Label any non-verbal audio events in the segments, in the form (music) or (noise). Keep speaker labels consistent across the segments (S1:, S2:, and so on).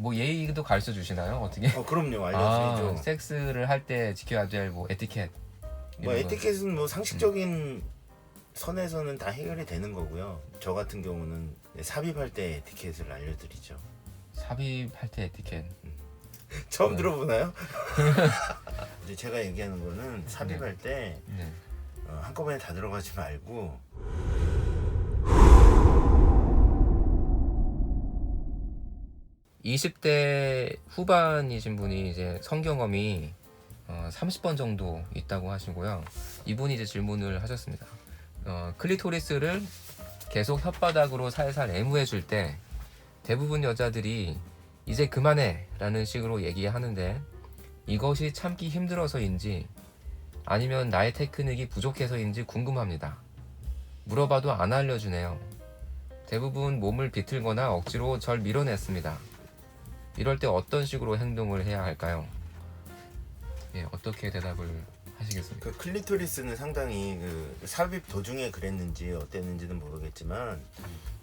S1: 뭐 예의도 가르쳐 주시나요? 어떻게?
S2: 어 그럼요
S1: 아,
S2: 알려드리죠.
S1: 섹스를 할 때 지켜야 될 뭐 에티켓.
S2: 뭐
S1: 이런 거.
S2: 에티켓은 뭐 상식적인 선에서는 다 해결이 되는 거고요. 저 같은 경우는 삽입할 때 에티켓을 알려드리죠.
S1: 삽입할 때 에티켓. (laughs)
S2: 처음
S1: 네.
S2: 들어보나요? (laughs) 이제 제가 얘기하는 거는 삽입할 때
S1: 네.
S2: 어, 한꺼번에 다 들어가지 말고
S1: 이십 대 후반이신 분이 이제 성경험이 어, 30번 정도 있다고 하시고요. 이분이 이제 질문을 하셨습니다. 어, 클리토리스를 계속 혓바닥으로 살살 애무해 줄 때 대부분 여자들이 이제 그만해 라는 식으로 얘기하는데 이것이 참기 힘들어서인지 아니면 나의 테크닉이 부족해서인지 궁금합니다. 물어봐도 안 알려주네요. 대부분 몸을 비틀거나 억지로 절 밀어냈습니다. 이럴 때 어떤 식으로 행동을 해야 할까요? 예, 어떻게 대답을 하시겠습니까?
S2: 그 클리토리스는 상당히 그 삽입 도중에 그랬는지 어땠는지는 모르겠지만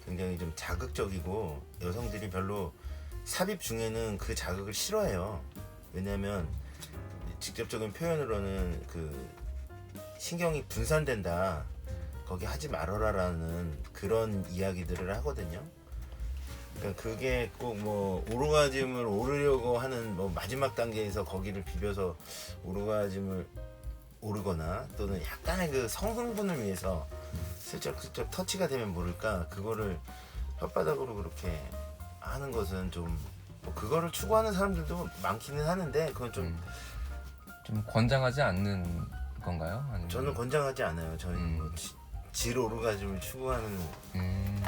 S2: 굉장히 좀 자극적이고 여성들이 별로 삽입 중에는 그 자극을 싫어해요. 왜냐하면 직접적인 표현으로는 그 신경이 분산된다. 거기 하지 말아라라는 그런 이야기들을 하거든요. 그러니까 그게 꼭 뭐 오르가즘을 오르려고 하는 뭐 마지막 단계에서 거기를 비벼서 오르가즘을 오르거나 또는 약간의 그 성흥분을 위해서 슬쩍슬쩍 터치가 되면 모를까 그거를 혓바닥으로 그렇게 하는 것은 좀 뭐 그거를 추구하는 사람들도 많기는 하는데 그건 좀
S1: 음, 좀 권장하지 않는 건가요? 아니면
S2: 저는 권장하지 않아요. 저는
S1: 음.
S2: 뭐 지- 질 오르가즘을 추구하는
S1: 음,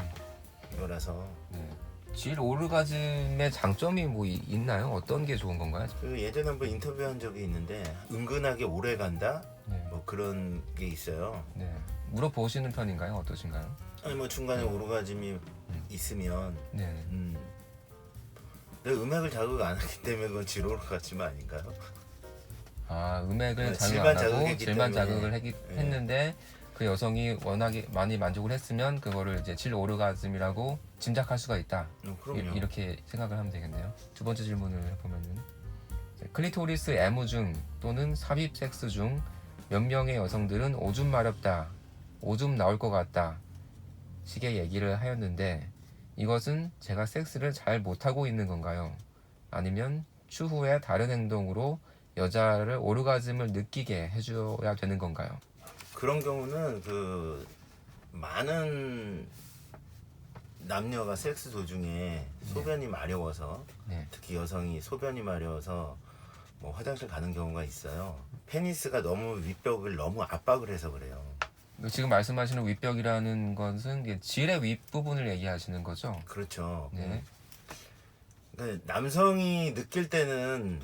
S2: 거라서
S1: 네. 질 오르가즘의 장점이 뭐 이- 있나요? 어떤 게 좋은 건가요?
S2: 그 예전에 한번 인터뷰한 적이 있는데 은근하게 오래 간다
S1: 네.
S2: 뭐 그런 게 있어요.
S1: 네. 물어보시는 편인가요? 어떠신가요?
S2: 아니 뭐 중간에 오르가즘이 있으면
S1: 네.
S2: 음. 내 음악을 자극 안 하기 때문에 그건 질 오르가즘 아닌가요?
S1: 아, 음액을
S2: 네,
S1: 자극
S2: 질만
S1: 안 하고
S2: 자극했기
S1: 질만
S2: 때문에.
S1: 자극을 했기,
S2: 네.
S1: 했는데 그 여성이 워낙에 많이 만족을 했으면 그거를 이제 질 오르가즘이라고 짐작할 수가 있다.
S2: 어, 그럼요.
S1: 이- 이렇게 생각을 하면 되겠네요. 두 번째 질문을 해보면은 이제 클리토리스 애무 중 또는 삽입 섹스 중 몇 명의 여성들은 오줌 마렵다, 오줌 나올 것 같다 식의 얘기를 하였는데 이것은 제가 섹스를 잘 못하고 있는 건가요? 아니면 추후에 다른 행동으로 여자를 오르가즘을 느끼게 해줘야 되는 건가요?
S2: 그런 경우는 그 많은 남녀가 섹스 도중에 소변이 마려워서
S1: 네.
S2: 특히 여성이 소변이 마려워서 뭐 화장실 가는 경우가 있어요. 페니스가 너무 윗벽을 너무 압박을 해서 그래요.
S1: 지금 말씀하시는 윗벽이라는 것은 질의 윗부분을 얘기하시는 거죠?
S2: 그렇죠.
S1: 네.
S2: 그러니까 남성이 느낄 때는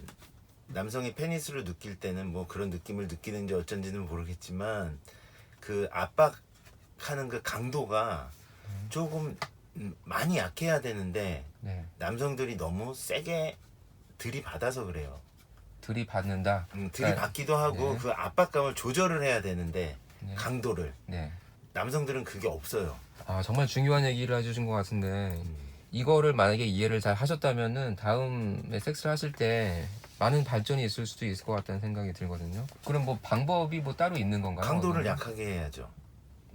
S2: 남성이 페니스를 느낄 때는 뭐 그런 느낌을 느끼는지 어쩐지는 모르겠지만 그 압박하는 그 강도가 조금 음, 많이 약해야 되는데
S1: 네.
S2: 남성들이 너무 세게 들이받아서 그래요.
S1: 들이받는다.
S2: 음, 들이받기도 하고
S1: 네.
S2: 그 압박감을 조절을 해야 되는데
S1: 네.
S2: 강도를
S1: 네.
S2: 남성들은 그게 없어요.
S1: 아 정말 중요한 얘기를 해주신 것 같은데 이거를 만약에 이해를 잘 하셨다면은 다음에 섹스를 하실 때 많은 발전이 있을 수도 있을 것 같다는 생각이 들거든요. 그럼 뭐 방법이 뭐 따로 있는 건가요?
S2: 강도를 약하게 해야죠.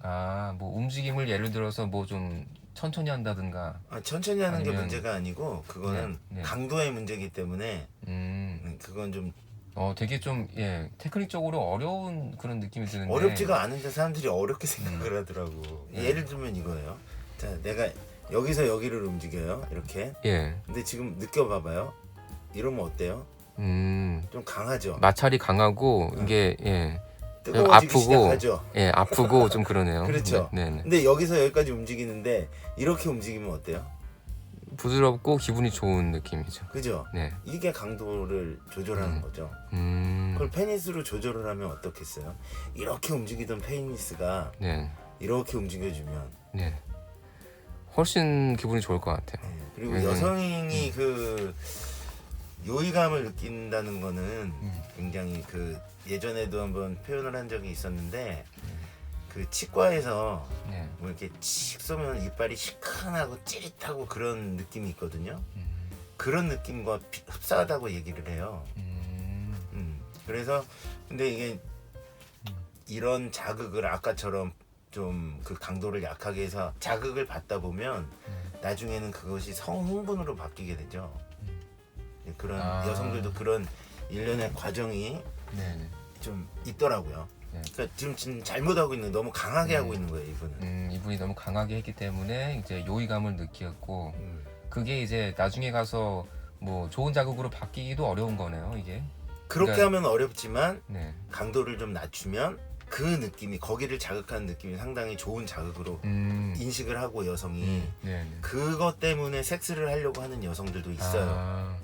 S1: 아 뭐 움직임을 예를 들어서 뭐 좀 천천히 한다든가.
S2: 아, 천천히 하는 게
S1: 아니면-
S2: 문제가 아니고 그거는
S1: 네, 네.
S2: 강도의 문제이기 때문에
S1: 음.
S2: 음, 그건 좀
S1: 어 되게 좀 예 테크닉적으로 어려운 그런 느낌이 드는데.
S2: 어렵지가 않은데 사람들이 어렵게 (laughs) 생각을 하더라고.
S1: 네.
S2: 예를 들면 이거예요. 자, 내가 여기서 여기를 움직여요. 이렇게.
S1: 예.
S2: 근데 지금 느껴봐봐요. 이러면 어때요?
S1: 음.
S2: 좀 강하죠.
S1: 마찰이 강하고 이게 예.
S2: 뜨거워지기
S1: 아프고
S2: 시작하죠.
S1: 예 아프고 좀 그러네요.
S2: 그렇죠.
S1: 네, 네, 네.
S2: 근데 여기서 여기까지 움직이는데 이렇게 움직이면 어때요?
S1: 부드럽고 기분이 좋은 느낌이죠.
S2: 그죠?
S1: 네.
S2: 이게 강도를 조절하는
S1: 음.
S2: 거죠.
S1: 음.
S2: 그걸 페니스로 조절을 하면 어떻겠어요? 이렇게 움직이던 페니스가
S1: 네.
S2: 이렇게 움직여주면
S1: 네. 훨씬 기분이 좋을 것 같아요.
S2: 예, 그리고
S1: 음.
S2: 여성이 그 요의감을 느낀다는 거는
S1: 음.
S2: 굉장히 그 예전에도 한번 표현을 한 적이 있었는데 그 치과에서
S1: 네.
S2: 뭐 이렇게 칙 쏘면 이빨이 시큰하고 찌릿하고 그런 느낌이 있거든요.
S1: 음.
S2: 그런 느낌과 비- 흡사하다고 얘기를 해요.
S1: 음,
S2: 음. 그래서 근데 이게 이런 자극을 아까처럼 좀 그 강도를 약하게 해서 자극을 받다 보면
S1: 음.
S2: 나중에는 그것이 성흥분으로 바뀌게 되죠. 네, 그런
S1: 아.
S2: 여성들도 그런 일련의 과정이
S1: 네.
S2: 좀 있더라고요.
S1: 네.
S2: 그러니까 지금, 지금 잘못하고 있는. 너무 강하게 하고 있는 거예요, 이분은.
S1: 음, 이분이 너무 강하게 했기 때문에 이제 요의감을 느꼈고
S2: 음.
S1: 그게 이제 나중에 가서 뭐 좋은 자극으로 바뀌기도 어려운 거네요, 이게.
S2: 그렇게
S1: 그러니까-
S2: 하면 어렵지만
S1: 네.
S2: 강도를 좀 낮추면 그 느낌이 거기를 자극하는 느낌이 상당히 좋은 자극으로
S1: 음.
S2: 인식을 하고 여성이
S1: 음, 네. 네.
S2: 그것 때문에 섹스를 하려고 하는 여성들도 있어요.
S1: 아,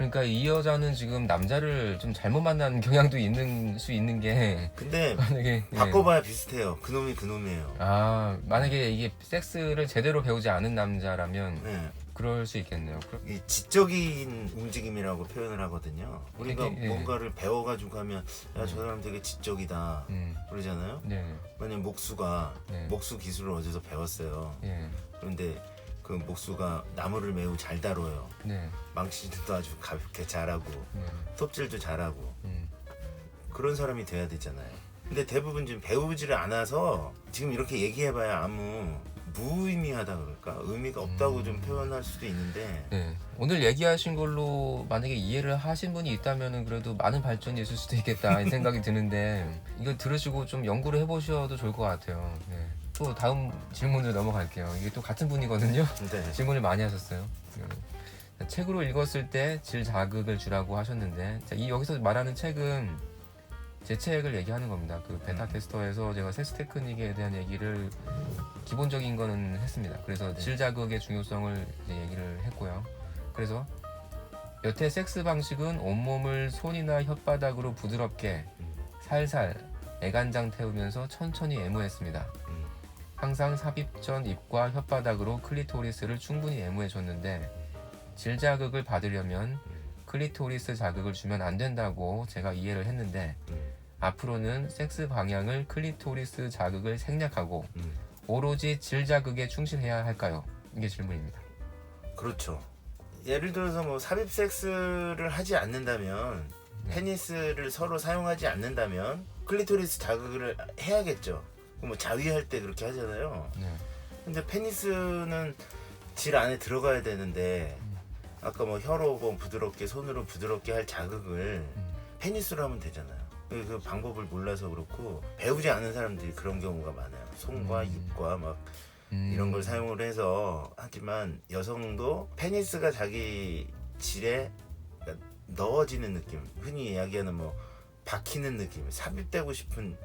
S1: 그러니까 이 여자는 지금 남자를 좀 잘못 만난 경향도 있는 수 있는 게
S2: 근데 (laughs)
S1: 만약에 예.
S2: 바꿔봐야 비슷해요. 그놈이 그놈이에요.
S1: 아 만약에 이게 섹스를 제대로 배우지 않은 남자라면
S2: 네.
S1: 그럴 수 있겠네요. 그럼-
S2: 이 지적인 움직임이라고 표현을 하거든요. 우리가
S1: 이게, 예.
S2: 뭔가를 배워가지고 하면 야 저 사람 되게 지적이다
S1: 음,
S2: 그러잖아요.
S1: 네,
S2: 만약 목수가
S1: 네.
S2: 목수 기술을 어디서 배웠어요.
S1: 예,
S2: 그런데 그 목수가 나무를 매우 잘 다뤄요.
S1: 네,
S2: 망치질도 아주 가볍게 잘하고
S1: 네,
S2: 톱질도 잘하고
S1: 음,
S2: 그런 사람이 돼야 되잖아요. 근데 대부분 지금 배우지를 않아서 지금 이렇게 얘기해봐야 아무 무의미하다 그럴까 의미가 없다고 좀 표현할 수도 있는데
S1: 네. 오늘 얘기하신 걸로 만약에 이해를 하신 분이 있다면은 그래도 많은 발전이 있을 수도 있겠다 이 생각이 드는데 이거 들으시고 좀 연구를 해보셔도 좋을 것 같아요. 네. 또 다음 질문으로 넘어갈게요. 이게 또 같은 분이거든요.
S2: 네. (laughs)
S1: 질문을 많이 하셨어요. 음. 자, 책으로 읽었을 때 질 자극을 주라고 하셨는데 자, 이 여기서 말하는 책은 제 책을 얘기하는 겁니다. 그 베타 테스터에서 제가 섹스 테크닉에 대한 얘기를 기본적인 거는 했습니다. 그래서 질 자극의 중요성을 얘기를 했고요. 그래서 여태 섹스 방식은 온몸을 손이나 혓바닥으로 부드럽게 살살 애간장 태우면서 천천히 애무했습니다.
S2: 음.
S1: 항상 삽입 전 입과 혓바닥으로 클리토리스를 충분히 애무해 줬는데 질 자극을 받으려면 클리토리스 자극을 주면 안 된다고 제가 이해를 했는데
S2: 음.
S1: 앞으로는 섹스 방향을 클리토리스 자극을 생략하고
S2: 음.
S1: 오로지 질 자극에 충실해야 할까요? 이게 질문입니다.
S2: 그렇죠. 예를 들어서 뭐 삽입 섹스를 하지 않는다면
S1: 네.
S2: 페니스를 서로 사용하지 않는다면 클리토리스 자극을 해야겠죠. 뭐 자위할 때 그렇게 하잖아요.
S1: 네.
S2: 근데 페니스는 질 안에 들어가야 되는데 아까 뭐 혀로 뭐 부드럽게 손으로 부드럽게 할 자극을
S1: 음.
S2: 페니스로 하면 되잖아요. 그, 그 방법을 몰라서 그렇고 배우지 않은 사람들이 그런 경우가 많아요. 손과
S1: 음.
S2: 입과 막
S1: 음.
S2: 이런 걸 사용을 해서 하지만 여성도 페니스가 자기 질에 그러니까 넣어지는 느낌 흔히 이야기하는 뭐 박히는 느낌 삽입되고 싶은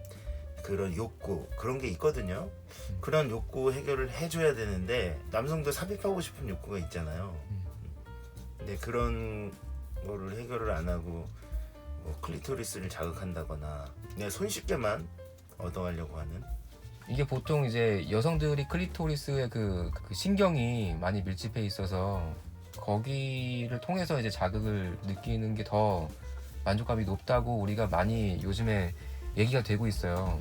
S2: 그런 욕구 그런 게 있거든요. 그런 욕구 해결을 해줘야 되는데 남성도 삽입하고 싶은 욕구가 있잖아요. 근데 그런 거를 해결을 안 하고 뭐 클리토리스를 자극한다거나 그냥 손쉽게만 얻어가려고 하는?
S1: 이게 보통 이제 여성들이 클리토리스의 그, 그 신경이 많이 밀집해 있어서 거기를 통해서 이제 자극을 느끼는 게 더 만족감이 높다고 우리가 많이 요즘에 얘기가 되고 있어요.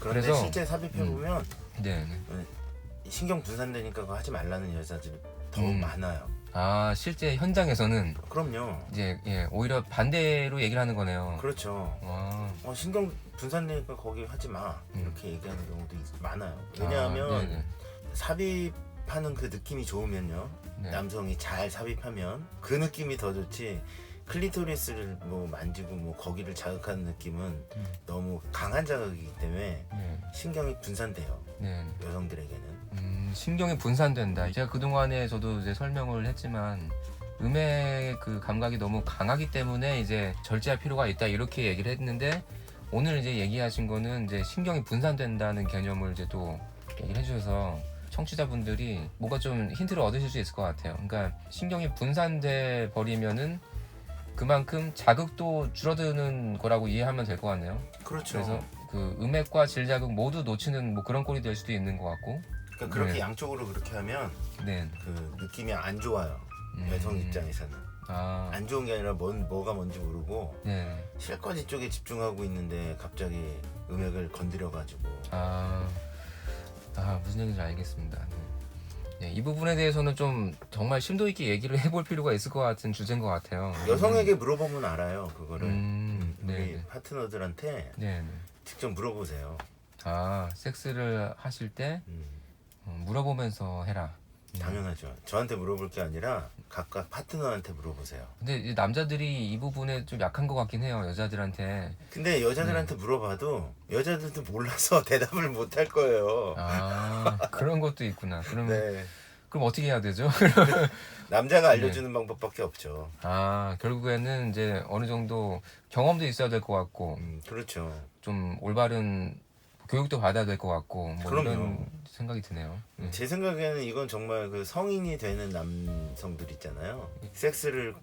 S2: 그런데
S1: 그래서-
S2: 실제 삽입해 보면
S1: 네.
S2: 신경 분산되니까 그거 하지 말라는 여자들이 더
S1: 음.
S2: 많아요.
S1: 아 실제 현장에서는
S2: 그럼요.
S1: 이제 예, 오히려 반대로 얘기를 하는 거네요.
S2: 그렇죠.
S1: 와.
S2: 어, 신경 분산되니까 거기 하지 마
S1: 음.
S2: 이렇게 얘기하는 경우도 있- 많아요.
S1: 아,
S2: 왜냐하면
S1: 네네.
S2: 삽입하는 그 느낌이 좋으면요.
S1: 네.
S2: 남성이 잘 삽입하면 그 느낌이 더 좋지. 클리토리스를 뭐 만지고 뭐 거기를 자극하는 느낌은
S1: 음.
S2: 너무 강한 자극이기 때문에
S1: 네.
S2: 신경이 분산돼요.
S1: 네.
S2: 여성들에게는.
S1: 음, 신경이 분산된다. 제가 그 동안에 저도 이제 설명을 했지만 음의 그 감각이 너무 강하기 때문에 이제 절제할 필요가 있다 이렇게 얘기를 했는데 오늘 이제 얘기하신 거는 이제 신경이 분산된다는 개념을 이제 또 얘기를 해주셔서 청취자분들이 뭔가 좀 힌트를 얻으실 수 있을 것 같아요. 그러니까 신경이 분산돼 버리면은 그만큼 자극도 줄어드는 거라고 이해하면 될 것 같네요.
S2: 그렇죠.
S1: 그래서 그 음액과 질 자극 모두 놓치는 뭐 그런 꼴이 될 수도 있는 것 같고.
S2: 그러니까 그렇게
S1: 네.
S2: 양쪽으로 그렇게 하면
S1: 네.
S2: 그 느낌이 안 좋아요.
S1: 음.
S2: 여성 입장에서는.
S1: 아,
S2: 안 좋은 게 아니라 뭔 뭐가 뭔지 모르고
S1: 네.
S2: 실거지 쪽에 집중하고 있는데 갑자기 음액을 건드려 가지고
S1: 아, 아 무슨 얘기인지 알겠습니다. 네. 네, 이 부분에 대해서는 좀 정말 심도 있게 얘기를 (laughs) 해볼 필요가 있을 것 같은 주제인 것 같아요.
S2: 여성에게 물어보면 알아요 그거를
S1: 음,
S2: 우리
S1: 네, 네.
S2: 파트너들한테
S1: 네, 네.
S2: 직접 물어보세요.
S1: 아 섹스를 하실 때
S2: 음,
S1: 어, 물어보면서 해라. 음.
S2: 당연하죠. 저한테 물어볼 게 아니라 각각 파트너한테 물어보세요.
S1: 근데 이 남자들이 이 부분에 좀 약한 것 같긴 해요. 여자들한테.
S2: 근데 여자들한테
S1: 네.
S2: 물어봐도 여자들도 몰라서 (laughs) 대답을 못 할 거예요.
S1: 아 그런 것도 있구나. 그럼
S2: 네.
S1: 그럼 어떻게 해야 되죠? (laughs)
S2: 남자가
S1: 네.
S2: 알려주는 방법밖에 없죠.
S1: 아 결국에는 이제 어느 정도 경험도 있어야 될 것 같고
S2: 음, 그렇죠.
S1: 좀 올바른 교육도 받아야 될 것 같고 뭐
S2: 그럼요.
S1: 이런 생각이 드네요. 네.
S2: 제 생각에는 이건 정말 그 성인이 되는 남성들 있잖아요. 섹스를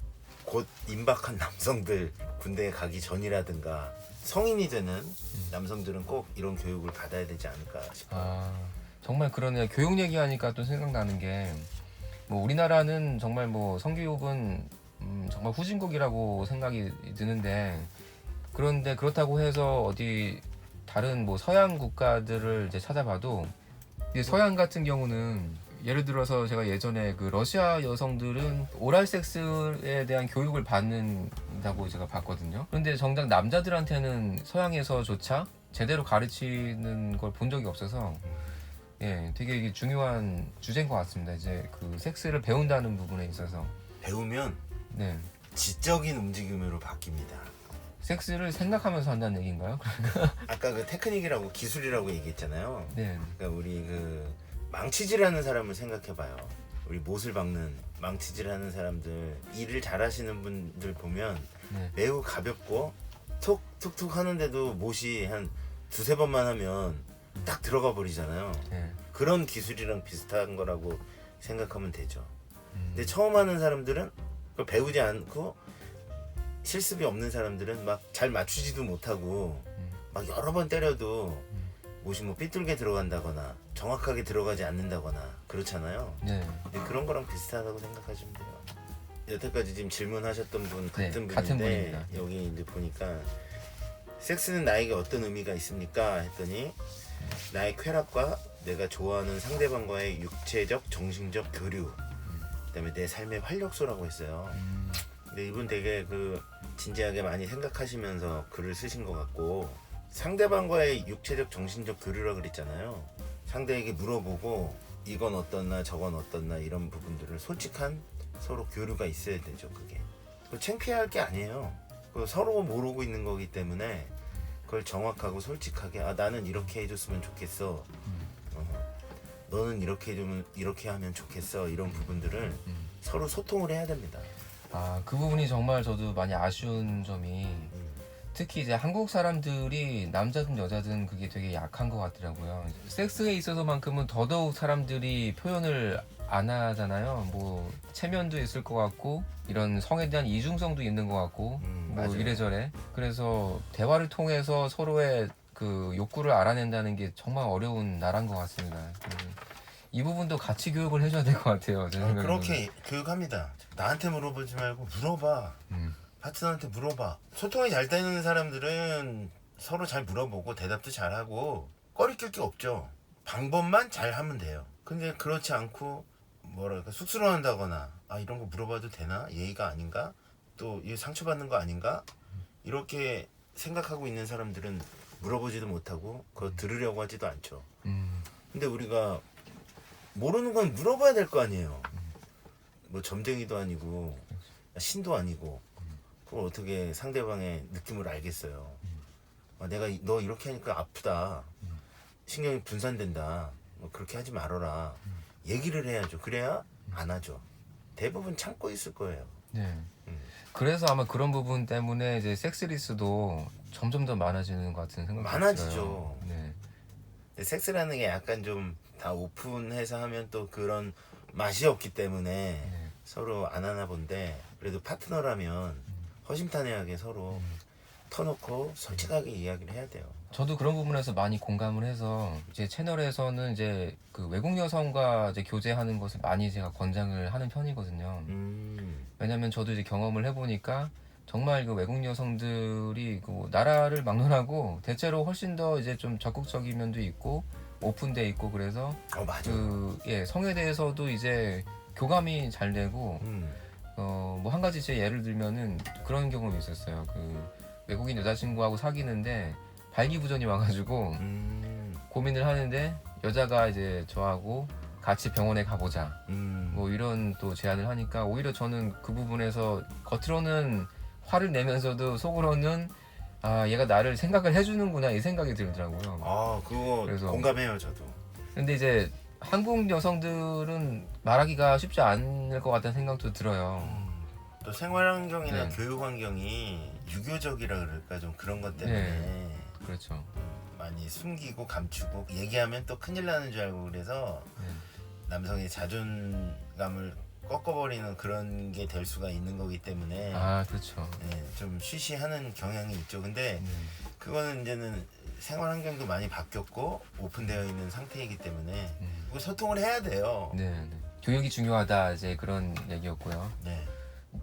S2: 곧 임박한 (laughs) 남성들 군대에 가기 전이라든가 성인이 되는 남성들은 꼭 이런 교육을 받아야 되지 않을까 싶어요.
S1: 아 정말 그러네요. 교육 얘기하니까 또 생각나는 게 뭐 우리나라는 정말 뭐 성교육은 음, 정말 후진국이라고 생각이 드는데 그런데 그렇다고 해서 어디 다른 뭐 서양 국가들을 이제 찾아봐도 이제 서양 같은 경우는 예를 들어서 제가 예전에 그 러시아 여성들은 오랄 섹스에 대한 교육을 받는다고 제가 봤거든요. 그런데 정작 남자들한테는 서양에서조차 제대로 가르치는 걸 본 적이 없어서 예, 되게 이게 중요한 주제인 것 같습니다. 이제 그 섹스를 배운다는 부분에 있어서
S2: 배우면
S1: 네,
S2: 지적인 움직임으로 바뀝니다.
S1: 섹스를 생각하면서 한다는 얘기인가요? (laughs)
S2: 아까 그 테크닉이라고 기술이라고 얘기했잖아요.
S1: 네,
S2: 그러니까 우리 그 망치질하는 사람을 생각해봐요. 우리 못을 박는 망치질하는 사람들 일을 잘하시는 분들 보면
S1: 네,
S2: 매우 가볍고 톡톡톡 하는데도 못이 한 두세 번만 하면 딱 들어가 버리잖아요.
S1: 네.
S2: 그런 기술이랑 비슷한 거라고 생각하면 되죠.
S1: 음,
S2: 근데 처음 하는 사람들은 그걸 배우지 않고 실습이 없는 사람들은 막 잘 맞추지도 못하고
S1: 음.
S2: 막 여러 번 때려도 못이 뭐 삐뚤게 들어간다거나 정확하게 들어가지 않는다거나 그렇잖아요.
S1: 네,
S2: 근데 그런 거랑 비슷하다고 생각하시면 돼요. 여태까지 지금 질문하셨던 분
S1: 네,
S2: 같은 분인데
S1: 같은 분입니다. 네.
S2: 여기 이제 보니까 섹스는 나에게 어떤 의미가 있습니까? 했더니 나의 쾌락과 내가 좋아하는 상대방과의 육체적, 정신적 교류, 그다음에 내 삶의 활력소라고 했어요.
S1: 음,
S2: 근데 이분 되게 그 진지하게 많이 생각하시면서 글을 쓰신 것 같고 상대방과의 육체적 정신적 교류라 그랬잖아요. 상대에게 물어보고 이건 어떻나 저건 어떻나 이런 부분들을 솔직한 서로 교류가 있어야 되죠. 그게 그 창피할 게 아니에요. 그 서로 모르고 있는 거기 때문에 그걸 정확하고 솔직하게 아 나는 이렇게 해줬으면 좋겠어. 어, 너는 이렇게 해주면 이렇게 하면 좋겠어. 이런 부분들을
S1: 음.
S2: 서로 소통을 해야 됩니다.
S1: 아, 그 부분이 정말 저도 많이 아쉬운 점이
S2: 음.
S1: 특히 이제 한국 사람들이 남자든 여자든 그게 되게 약한 것 같더라고요. 섹스에 있어서만큼은 더더욱 사람들이 표현을 안 하잖아요. 뭐 체면도 있을 것 같고 이런 성에 대한 이중성도 있는 것 같고
S2: 음,
S1: 뭐
S2: 맞아요.
S1: 이래저래. 그래서 대화를 통해서 서로의 그 욕구를 알아낸다는 게 정말 어려운 나라인 것 같습니다. 음, 이 부분도 같이 교육을 해줘야 될 것 같아요. 제
S2: 아,
S1: 생각에는.
S2: 그렇게 교육합니다. 나한테 물어보지 말고 물어봐.
S1: 음,
S2: 파트너한테 물어봐. 소통이 잘 되는 사람들은 서로 잘 물어보고 대답도 잘하고 꺼리낄 게 없죠. 방법만 잘 하면 돼요. 근데 그렇지 않고 뭐랄까 쑥스러워한다거나 아 이런 거 물어봐도 되나 예의가 아닌가 또 이게 상처받는 거 아닌가 이렇게 생각하고 있는 사람들은 물어보지도 못하고 그거 들으려고 하지도 않죠.
S1: 음,
S2: 근데 우리가 모르는 건 물어봐야 될 거 아니에요. 뭐 점쟁이도 아니고 신도 아니고 그걸 어떻게 상대방의 느낌을 알겠어요. 아, 내가 이- 너 이렇게 하니까 아프다. 신경이 분산된다. 뭐 그렇게 하지 말아라. 얘기를 해야죠. 그래야 안 하죠. 대부분 참고 있을 거예요.
S1: 네.
S2: 음.
S1: 그래서 아마 그런 부분 때문에 이제 섹스리스도 점점 더 많아지는 것 같은 생각이
S2: 많아지죠.
S1: 들어요. 네.
S2: 섹스라는 게 약간 좀 다 오픈해서 하면 또 그런 맛이 없기 때문에
S1: 네.
S2: 서로 안 하나 본데 그래도 파트너라면 허심탄회하게 서로 터놓고 솔직하게 이야기를 해야 돼요.
S1: 저도 그런 부분에서 많이 공감을 해서 제 채널에서는 이제 그 외국 여성과 이제 교제하는 것을 많이 제가 권장을 하는 편이거든요.
S2: 음,
S1: 왜냐면 저도 이제 경험을 해보니까 정말 그 외국 여성들이 그 나라를 막론하고 대체로 훨씬 더 이제 좀 적극적인 면도 있고 오픈돼 있고 그래서
S2: 어.
S1: 그 예, 성에 대해서도 이제 교감이 잘 되고
S2: 음.
S1: 어뭐 한 가지 제 예를 들면은 그런 경험이 있었어요. 그 외국인 여자친구하고 사귀는데 발기부전이 와가지고
S2: 음.
S1: 고민을 하는데 여자가 이제 저하고 같이 병원에 가보자
S2: 음.
S1: 뭐 이런 또 제안을 하니까 오히려 저는 그 부분에서 겉으로는 화를 내면서도 속으로는 아 얘가 나를 생각을 해주는구나 이 생각이 들더라고요.
S2: 아 그거
S1: 그래서-
S2: 공감해요 저도.
S1: 근데 이제 한국 여성들은 말하기가 쉽지 않을 것 같다는 생각도 들어요.
S2: 음. 또 생활 환경이나
S1: 네.
S2: 교육 환경이 유교적이라 그럴까 좀 그런 것 때문에
S1: 네. 그렇죠.
S2: 많이 숨기고 감추고 얘기하면 또 큰일 나는 줄 알고 그래서
S1: 네.
S2: 남성의 자존감을 꺾어버리는 그런 게 될 수가 있는 거기 때문에
S1: 아 그렇죠.
S2: 네, 좀 쉬쉬하는 경향이 있죠. 근데
S1: 네.
S2: 그거는 이제는 생활 환경도 많이 바뀌었고 오픈되어 있는 상태이기 때문에
S1: 음.
S2: 그거 소통을 해야 돼요.
S1: 네, 네. 교육이 중요하다 이제 그런 얘기였고요.
S2: 네.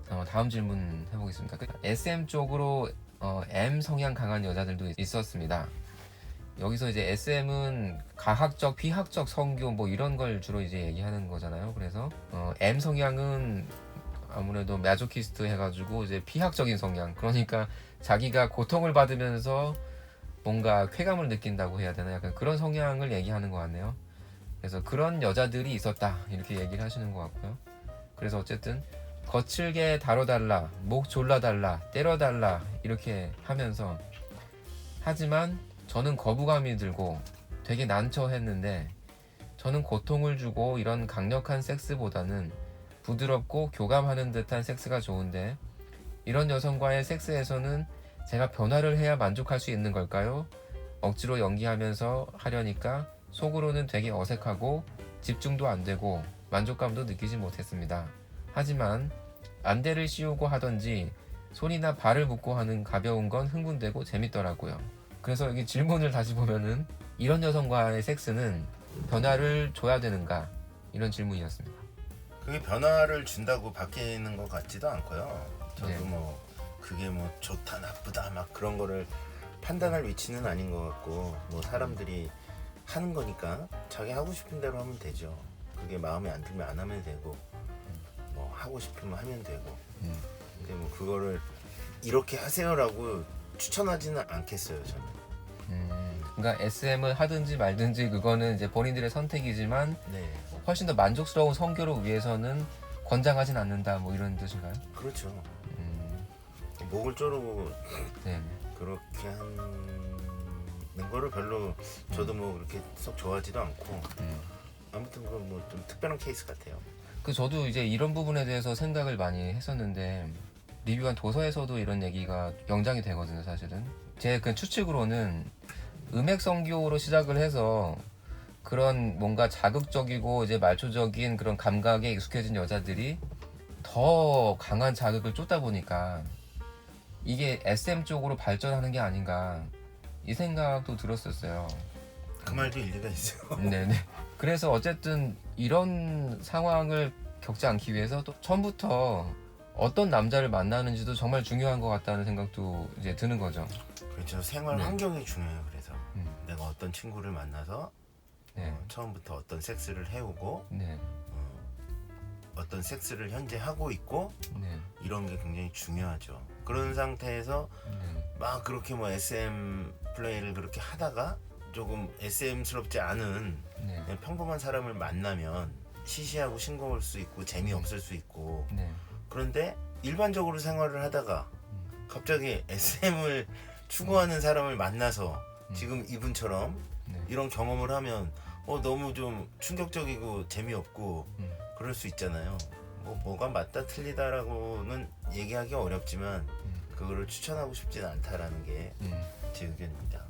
S1: 어, 다음 질문 해보겠습니다. 그 SM 쪽으로 어, M 성향 강한 여자들도 있었습니다. 여기서 이제 SM은 가학적, 비학적 성교 뭐 이런 걸 주로 이제 얘기하는 거잖아요. 그래서 어, M 성향은 아무래도 마조키스트 해가지고 이제 비학적인 성향. 그러니까 자기가 고통을 받으면서 뭔가 쾌감을 느낀다고 해야 되나 약간 그런 성향을 얘기하는 것 같네요. 그래서 그런 여자들이 있었다 이렇게 얘기를 하시는 것 같고요. 그래서 어쨌든 거칠게 다뤄달라, 목 졸라달라, 때려달라 이렇게 하면서 하지만 저는 거부감이 들고 되게 난처했는데 저는 고통을 주고 이런 강력한 섹스보다는 부드럽고 교감하는 듯한 섹스가 좋은데 이런 여성과의 섹스에서는 제가 변화를 해야 만족할 수 있는 걸까요? 억지로 연기하면서 하려니까 속으로는 되게 어색하고 집중도 안 되고 만족감도 느끼지 못했습니다. 하지만 안대를 씌우고 하던지 손이나 발을 묶고 하는 가벼운 건 흥분되고 재밌더라고요. 그래서 여기 질문을 다시 보면은 이런 여성과의 섹스는 변화를 줘야 되는가 이런 질문이었습니다.
S2: 그게 변화를 준다고 바뀌는 것 같지도 않고요. 저도
S1: 네.
S2: 뭐 그게 뭐 좋다 나쁘다 막 그런 거를 판단할 위치는 아닌 것 같고 뭐 사람들이 하는 거니까 자기 하고 싶은 대로 하면 되죠. 그게 마음에 안 들면 안 하면 되고 뭐 하고 싶으면 하면 되고
S1: 음.
S2: 근데 뭐 그거를 이렇게 하세요라고 추천하지는 않겠어요 저는.
S1: 음, 그러니까 SM을 하든지 말든지 그거는 이제 본인들의 선택이지만
S2: 네
S1: 훨씬 더 만족스러운 성교를 위해서는 권장하진 않는다 뭐 이런 뜻인가요?
S2: 그렇죠.
S1: 음,
S2: 목을 조르고
S1: 네.
S2: 그렇게 하는 거를 별로 저도 뭐 그렇게 썩 좋아하지도 않고
S1: 음.
S2: 아무튼 그건 뭐 좀 특별한 케이스 같아요.
S1: 그 저도 이제 이런 부분에 대해서 생각을 많이 했었는데 리뷰한 도서에서도 이런 얘기가 영장이 되거든요 사실은 제 그 추측으로는 음액 성교로 시작을 해서 그런 뭔가 자극적이고 이제 말초적인 그런 감각에 익숙해진 여자들이 더 강한 자극을 쫓다 보니까 이게 SM 쪽으로 발전하는 게 아닌가 이 생각도 들었었어요.
S2: 그 말도 일리가 있어요.
S1: 네네. 그래서 어쨌든 이런 상황을 겪지 않기 위해서 또 처음부터 어떤 남자를 만나는지도 정말 중요한 것 같다는 생각도 이제 드는 거죠.
S2: 그렇죠. 생활
S1: 네.
S2: 환경이 중요해요. 내가 어떤 친구를 만나서
S1: 네,
S2: 어, 처음부터 어떤 섹스를 해오고
S1: 네,
S2: 어, 어떤 섹스를 현재 하고 있고
S1: 네,
S2: 이런 게 굉장히 중요하죠. 그런 상태에서
S1: 네,
S2: 막 그렇게 뭐 SM 플레이를 그렇게 하다가 조금 SM스럽지 않은
S1: 네,
S2: 그냥 평범한 사람을 만나면 시시하고 싱거울 수 있고 재미없을 수 있고
S1: 네,
S2: 그런데 일반적으로 생활을 하다가
S1: 음.
S2: 갑자기 SM을 추구하는 사람을 만나서
S1: 음.
S2: 지금 이분처럼
S1: 네,
S2: 이런 경험을 하면 어 너무 좀 충격적이고 재미없고
S1: 음.
S2: 그럴 수 있잖아요. 뭐 뭐가 맞다 틀리다라고는 얘기하기 어렵지만
S1: 음.
S2: 그거를 추천하고 싶지는 않다라는 게제
S1: 음.
S2: 의견입니다.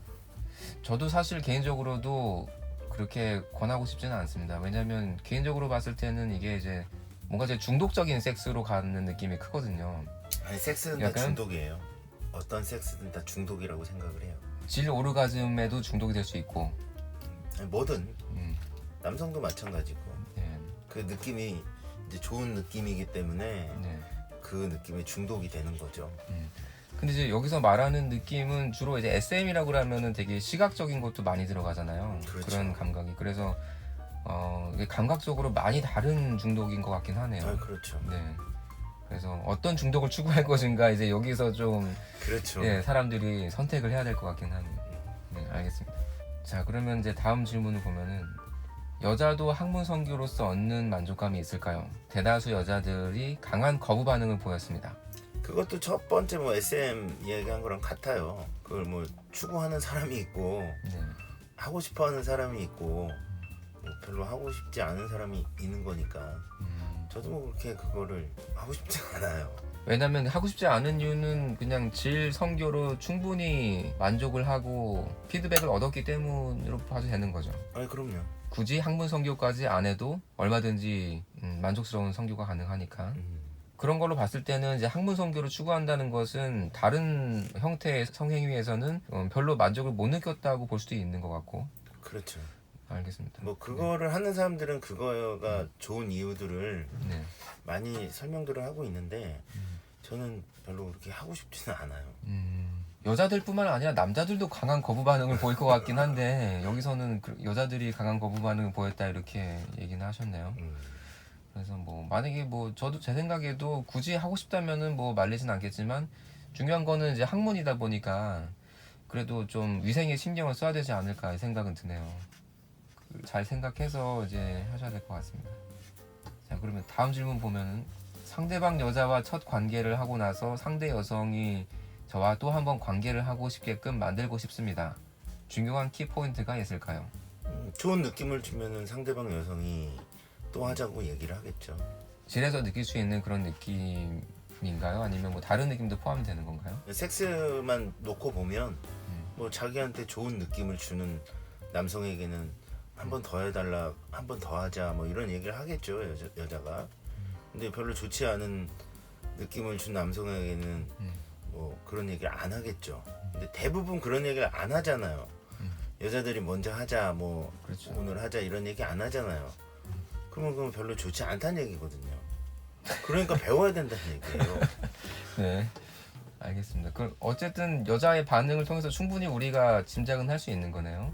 S1: 저도 사실 개인적으로도 그렇게 권하고 싶지는 않습니다. 왜냐하면 개인적으로 봤을 때는 이게 이제 뭔가 제 중독적인 섹스로 가는 느낌이 크거든요.
S2: 아니 섹스는 다
S1: 약간-
S2: 중독이에요. 어떤 섹스든 다 중독이라고 생각을 해요.
S1: 질 오르가즘에도 중독이 될 수 있고,
S2: 뭐든
S1: 음,
S2: 남성도 마찬가지고
S1: 네,
S2: 그 느낌이 이제 좋은 느낌이기 때문에
S1: 네.
S2: 그 느낌에 중독이 되는 거죠.
S1: 근데 이제 여기서 말하는 느낌은 주로 이제 SM이라고 그러면은 되게 시각적인 것도 많이 들어가잖아요.
S2: 그렇죠.
S1: 런 감각이. 그래서 어, 감각적으로 많이 다른 중독인 것 같긴 하네요.
S2: 아 그렇죠.
S1: 네. 그래서 어떤 중독을 추구할 것인가 이제 여기서 좀
S2: 그렇죠.
S1: 예, 사람들이 선택을 해야 될 것 같긴 하네요. 네, 알겠습니다. 자, 그러면 이제 다음 질문을 보면은 여자도 학문 성교로서 얻는 만족감이 있을까요? 대다수 여자들이 강한 거부 반응을 보였습니다.
S2: 그것도 첫 번째 뭐 SM 얘기한 거랑 같아요. 그걸 뭐 추구하는 사람이 있고
S1: 네.
S2: 하고 싶어하는 사람이 있고 뭐 별로 하고 싶지 않은 사람이 있는 거니까
S1: 음,
S2: 저도 뭐 그렇게 그거를 하고 싶지 않아요.
S1: 왜냐면 하고 싶지 않은 이유는 그냥 질 성교로 충분히 만족을 하고 피드백을 얻었기 때문으로 봐도 되는 거죠.
S2: 아니 그럼요.
S1: 굳이 학문 성교까지 안 해도 얼마든지 음, 만족스러운 성교가 가능하니까
S2: 음,
S1: 그런 걸로 봤을 때는 이제 학문 성교를 추구한다는 것은 다른 형태의 성행위에서는 어, 별로 만족을 못 느꼈다고 볼 수도 있는 것 같고
S2: 그렇죠.
S1: 알겠습니다.
S2: 뭐 그거를 하는 사람들은 그거가 좋은 이유들을
S1: 네.
S2: 많이 설명들을 하고 있는데 저는 별로 그렇게 하고 싶지는 않아요.
S1: 음, 여자들뿐만 아니라 남자들도 강한 거부 반응을 보일 것 같긴 한데 (laughs) 여기서는 그 여자들이 강한 거부 반응을 보였다 이렇게 얘기는 하셨네요.
S2: 음,
S1: 그래서 뭐 만약에 뭐 저도 제 생각에도 굳이 하고 싶다면은 뭐 말리진 않겠지만 중요한 거는 이제 학문이다 보니까 그래도 좀 위생에 신경을 써야 되지 않을까 이 생각은 드네요. 그잘 생각해서 이제 하셔야 될 것 같습니다. 자 그러면 다음 질문 보면은 상대방 여자와 첫 관계를 하고 나서 상대 여성이 저와 또 한 번 관계를 하고 싶게끔 만들고 싶습니다. 중요한 키 포인트가 있을까요?
S2: 음, 좋은 느낌을 주면은 상대방 여성이 또 하자고 얘기를 하겠죠.
S1: 질에서 느낄 수 있는 그런 느낌인가요? 아니면 뭐 다른 느낌도 포함이 되는 건가요?
S2: 섹스만 놓고 보면 뭐 자기한테 좋은 느낌을 주는 남성에게는 한 번 더 해달라, 한 번 더 하자 뭐 이런 얘기를 하겠죠 여자, 여자가. 근데 별로 좋지 않은 느낌을 준 남성에게는
S1: 음.
S2: 뭐 그런 얘기를 안 하겠죠. 근데 대부분 그런 얘기를 안 하잖아요.
S1: 음.
S2: 여자들이 먼저 하자 뭐
S1: 그렇죠.
S2: 오늘 하자 이런 얘기 안 하잖아요. 그러면 그건 별로 좋지 않다는 얘기거든요. 그러니까 배워야 된다는 얘기예요. (laughs)
S1: 네. 알겠습니다. 그럼 어쨌든 여자의 반응을 통해서 충분히 우리가 짐작은 할 수 있는 거네요.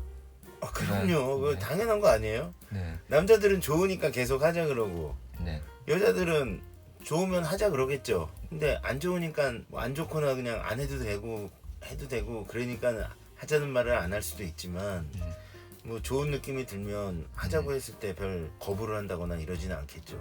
S2: 아, 그럼요. 그거
S1: 네.
S2: 당연한 거 아니에요?
S1: 네.
S2: 남자들은 좋으니까 계속 하자 그러고
S1: 네.
S2: 여자들은 좋으면 하자 그러겠죠. 근데 안 좋으니까 뭐 안 좋거나 그냥 안 해도 되고 해도 되고 그러니까 하자는 말을 안 할 수도 있지만
S1: 음.
S2: 뭐 좋은 느낌이 들면 하자고 했을 때 별 거부를 한다거나 이러지는 않겠죠.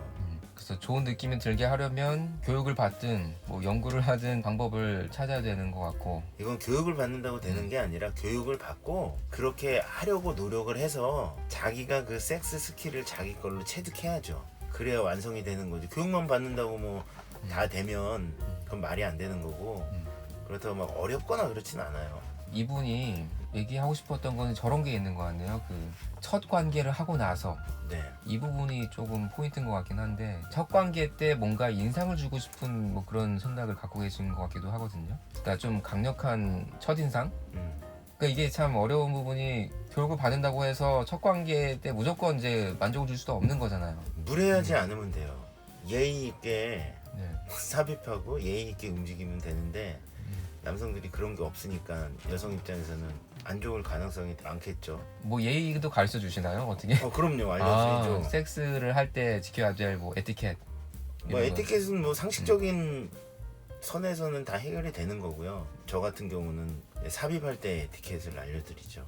S1: 음. 그래서 좋은 느낌이 들게 하려면 교육을 받든 뭐 연구를 하든 방법을 찾아야 되는 것 같고
S2: 이건 교육을 받는다고 되는 게 아니라 교육을 받고 그렇게 하려고 노력을 해서 자기가 그 섹스 스킬을 자기 걸로 체득해야죠. 그래야 완성이 되는 거지. 교육만 받는다고 뭐 다 되면 그건 말이 안 되는 거고
S1: 음.
S2: 그렇다고 막 어렵거나 그렇진 않아요.
S1: 이분이 얘기하고 싶었던 거는 저런 게 있는 것 같네요. 그 첫 관계를 하고 나서
S2: 네.
S1: 이 부분이 조금 포인트인 것 같긴 한데 첫 관계 때 뭔가 인상을 주고 싶은 뭐 그런 생각을 갖고 계신 것 같기도 하거든요. 그러니까 좀 강력한 첫 인상.
S2: 음.
S1: 그러니까 이게 참 어려운 부분이 교육을 받는다고 해서 첫 관계 때 무조건 이제 만족을 줄 수도 없는 거잖아요.
S2: 무례하지 않으면 돼요. 예의 있게
S1: 네. (laughs)
S2: 삽입하고 예의 있게 움직이면 되는데
S1: 음.
S2: 남성들이 그런 게 없으니까 여성 입장에서는 안 좋을 가능성이 많겠죠.
S1: 뭐 예의도 가르쳐 주시나요? 어떻게?
S2: 어 그럼요
S1: 아,
S2: 알려드리죠.
S1: 섹스를 할 때 지켜야 될 뭐 에티켓.
S2: 뭐
S1: 이런 거.
S2: 에티켓은 뭐 상식적인 선에서는 다 해결이 되는 거고요. 저 같은 경우는 삽입할 때 에티켓을 알려드리죠.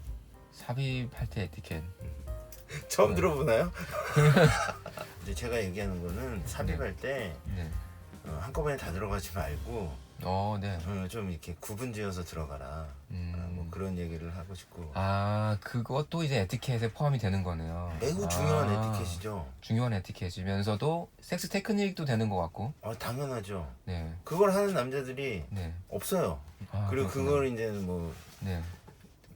S1: 삽입할 때 에티켓. (laughs)
S2: 처음
S1: 네.
S2: 들어보나요? (laughs) 이제 제가 얘기하는 거는 삽입할 때
S1: 네.
S2: 어, 한꺼번에 다 들어가지 말고
S1: 어, 네.
S2: 어, 좀 이렇게 구분지어서 들어가라.
S1: 음.
S2: 아, 뭐 그런 얘기를 하고 싶고
S1: 아, 그것도 이제 에티켓에 포함이 되는 거네요.
S2: 매우 중요한
S1: 아,
S2: 에티켓이죠.
S1: 중요한 에티켓이면서도 섹스 테크닉도 되는 것 같고.
S2: 어, 당연하죠.
S1: 네.
S2: 그걸 하는 남자들이
S1: 네.
S2: 없어요.
S1: 아,
S2: 그리고
S1: 그렇구나.
S2: 그걸 이제 뭐
S1: 네.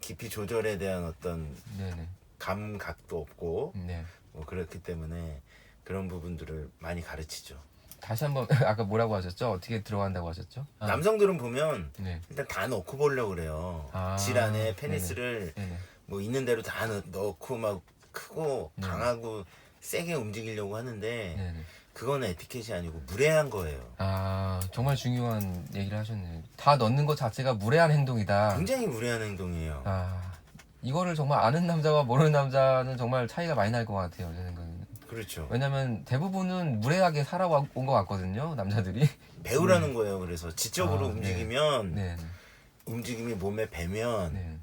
S2: 깊이 조절에 대한 어떤
S1: 네, 네.
S2: 감각도 없고
S1: 네.
S2: 뭐 그렇기 때문에 그런 부분들을 많이 가르치죠.
S1: 다시 한번 (laughs) 아까 뭐라고 하셨죠? 어떻게 들어간다고 하셨죠? 아,
S2: 남성들은 보면
S1: 네.
S2: 일단 다 넣고 보려고 그래요.
S1: 아,
S2: 질 안에 페니스를
S1: 네, 네.
S2: 뭐 있는 대로 다 넣, 넣고 막 크고
S1: 네.
S2: 강하고 세게 움직이려고 하는데
S1: 네, 네.
S2: 그거는 에티켓이 아니고 무례한 거예요.
S1: 아 정말 중요한 얘기를 하셨네요. 다 넣는 것 자체가 무례한 행동이다.
S2: 굉장히 무례한 행동이에요.
S1: 아 이거를 정말 아는 남자와 모르는 남자는 정말 차이가 많이 날 것 같아요. 제 생각에는.
S2: 그렇죠.
S1: 왜냐면 대부분은 무례하게 살아온 것 같거든요. 남자들이.
S2: 배우라는 거예요. 그래서 지적으로
S1: 아, 네.
S2: 움직이면
S1: 네.
S2: 움직임이 몸에 배면
S1: 네.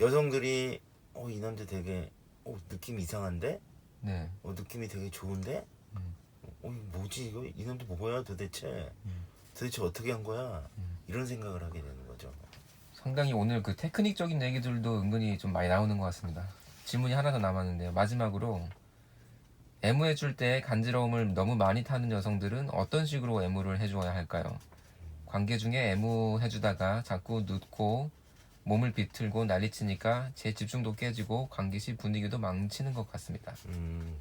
S2: 여성들이 어 이 남자 되게 어 느낌 이상한데
S1: 네.
S2: 어 느낌이 되게 좋은데
S1: 음.
S2: 어 이거 뭐지 이거 이 남자 뭐야 도대체
S1: 음.
S2: 도대체 어떻게 한 거야
S1: 음.
S2: 이런 생각을 하게 되는 거죠.
S1: 상당히 오늘 그 테크닉적인 얘기들도 은근히 좀 많이 나오는 것 같습니다. 질문이 하나 더 남았는데요. 마지막으로 애무해 줄 때 간지러움을 너무 많이 타는 여성들은 어떤 식으로 애무를 해주어야 할까요? 관계 중에 애무해 주다가 자꾸 눕고 몸을 비틀고 난리치니까 제 집중도 깨지고 관계 시 분위기도 망치는 것 같습니다.
S2: 음